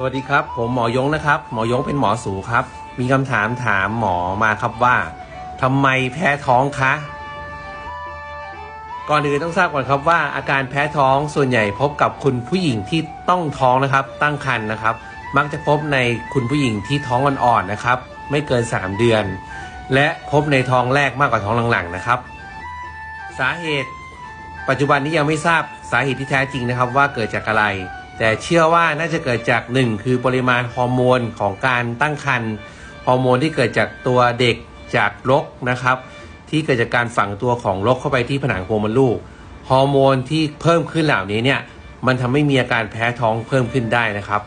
สวัสดีครับ ผมหมอยงนะครับ หมอยงเป็นหมอสูครับ มีคำถามถามหมอมาครับว่าทำไมแพ้ท้องคะ ก่อนอื่นต้องทราบก่อนครับว่าอาการแพ้ท้องส่วนใหญ่พบกับคุณผู้หญิงที่ต้องท้องนะครับ ตั้งครรภ์นะครับ มักจะพบในคุณผู้หญิงที่ท้องอ่อนๆนะครับ ไม่เกิน 3 เดือน และพบในท้องแรกมากกว่าท้องหลังๆนะครับ สาเหตุ ปัจจุบันนี้ยังไม่ทราบสาเหตุที่แท้จริงนะครับ ว่าเกิดจากอะไร แต่เชื่อว่าน่าจะเกิดจากหนึ่งคือปริมาณฮอร์โมนของการตั้งครรภ์ฮอร์โมนที่เกิดจากตัวเด็กจากรกนะครับ ที่เกิดจากการฝังตัวของรกเข้าไปที่ผนังโพรงมดลูกฮอร์โมนที่เพิ่มขึ้นเหล่านี้เนี่ยมันทำให้มีอาการแพ้ท้องเพิ่มขึ้นได้นะครับ